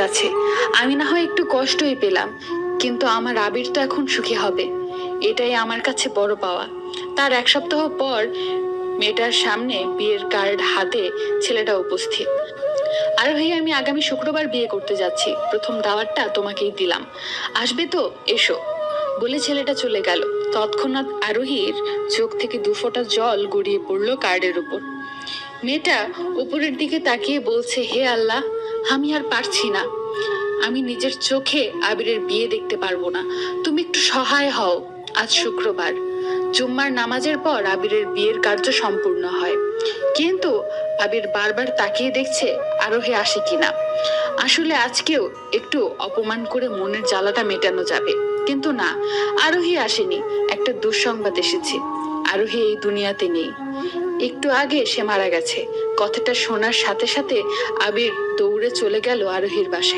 আছে আমি না হয় একটু কষ্টই পেলাম, কিন্তু আমার আবির তো এখন সুখী হবে। এটাই আমার কাছে বড় পাওয়া। তার এক সপ্তাহ পর মেয়েটার সামনে বিয়ের কার্ড হাতে ছেলেটা উপস্থিত। আর ভাই আমি আগামী শুক্রবার বিয়ে করতে যাচ্ছি। প্রথম দাওয়াতটা তোমাকেই দিলাম। আসবে তো, এসো। বলে ছেলেটা চলে গেল। তৎক্ষণাৎ আরোহীর চোখ থেকে দু ফোঁটা জল গড়িয়ে পড়ল কার্ডের উপর। মেয়েটা উপরের দিকে তাকিয়ে বলছে, হে আল্লাহ আমি আর পারছি না। আমি নিজের চোখে আবিরের বিয়ে দেখতে পারব না। তুমি একটু সহায় হও আজ শুক্রবার। জুম্মার নামাজের পর আবিরের বিয়ের কার্য সম্পূর্ণ হয়। কিন্তু আবির বারবার তাকিয়ে দেখছে আরোহে আসে কিনা। আসলে আজকেও একটু অপমান করে মনের জ্বালাটা মেটানো যাবে। কিন্তু না, আরোহী আসেনি। একটা দুঃসংবাদ এসেছে। আরোহী এই দুনিয়াতে নেই। একটু আগে সে মারা গেছে। কথাটা শোনার সাথে সাথে আবির দৌড়ে চলে গেল আরোহীর বাসায়।